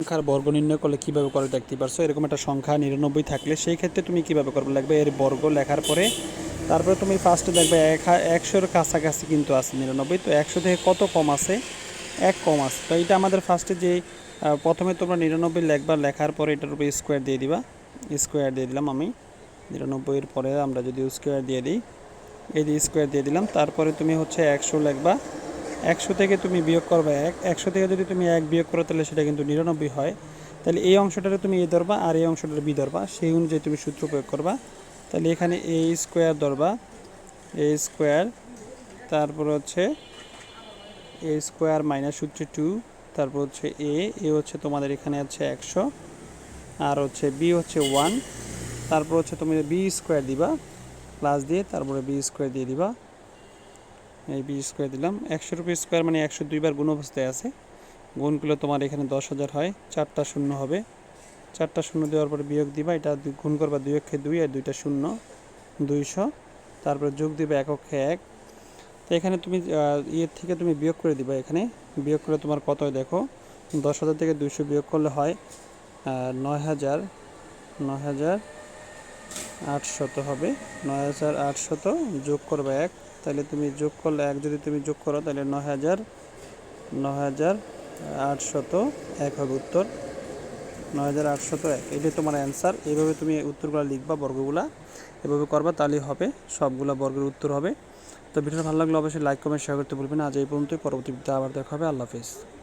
সংখ্যার বর্গ নির্ণয় করলে কীভাবে করে দেখতে পারছ? এরকম একটা সংখ্যা নিরানব্বই থাকলে সেই ক্ষেত্রে তুমি কীভাবে করবে? লাগবে এর বর্গ লেখার পরে তারপরে তুমি ফার্স্টে দেখবে এক একশোর কাছাকাছি কিন্তু আছে নিরানব্বই। তো একশো থেকে কত কম আছে? এক কম আছে। তো এটা আমাদের ফার্স্টে যে প্রথমে তোমরা নিরানব্বই লেখবা, লেখার পরে এটার উপরে স্কোয়ার দিয়ে দিবা। স্কোয়ার দিয়ে দিলাম আমি। নিরানব্বইয়ের পরে আমরা যদি স্কোয়ার দিয়ে দিই, এই যে স্কোয়ার দিয়ে দিলাম। তারপরে তুমি হচ্ছে একশো লিখবা। একশো থেকে তুমি বিয়োগ করবে এক, একশো থেকে যদি তুমি এক বিয়োগ করো তাহলে সেটা কিন্তু নিরানব্বই হয়। তাহলে এই অংশটারে তুমি এ ধরবা আর এই অংশটারে বি ধরবা, সেই অনুযায়ী তুমি সূত্র প্রয়োগ করবা। তাহলে এখানে এ স্কোয়ার ধরবা, এ স্কোয়ার, তারপর হচ্ছে এ স্কোয়ার মাইনাস হচ্ছে টু, তারপর হচ্ছে এ এ হচ্ছে তোমাদের এখানে আছে একশো, আর হচ্ছে বি হচ্ছে ওয়ান, তারপর হচ্ছে তুমি বি স্কোয়ার দিবা, প্লাস দিয়ে তারপরে বি স্কোয়ার দিয়ে দিবা। এই বি স্কোয়ার দিলাম। একশো রুপি স্কোয়ার মানে একশো দুইবার গুণ অবস্থায় আছে। গুণগুলো তোমার এখানে দশ হাজার হয়। চারটা শূন্য হবে। চারটা শূন্য দেওয়ার পরে বিয়োগ দিবা। এটা গুণ করবা দুই অক্ষে দুই আর দুইটা শূন্য দুইশো। তারপরে যোগ দিবে এক অক্ষে এক। তো এখানে তুমি ইয়ের থেকে তুমি বিয়োগ করে দিবা এখানে। বিয়োগ করলে তোমার কত দেখো। দশ হাজার থেকে দুইশো বিয়োগ করলে হয় নয় হাজার নয় হাজার আটশত হবে। নয় হাজার আটশত যোগ করবে এক। তাহলে তুমি যোগ করলে এক। যদি তুমি যোগ করো তাহলে নয় হাজার নয় হাজার আটশত এক হবে উত্তর। নয় হাজার আটশত এক। এটাই তোমার অ্যান্সার এইভাবে তুমি উত্তরগুলো লিখবা বর্গগুলা। এভাবে করবা, তাহলেই হবে। সবগুলা বর্গের উত্তর হবে। তো ভিডিওটা ভালো লাগলে অবশ্যই লাইক কমেন্ট শেয়ার করতে ভুলবেন না। আজ এই পর্যন্তই। পরবর্তী আবার দেখা হবে। আল্লাহ হাফিজ।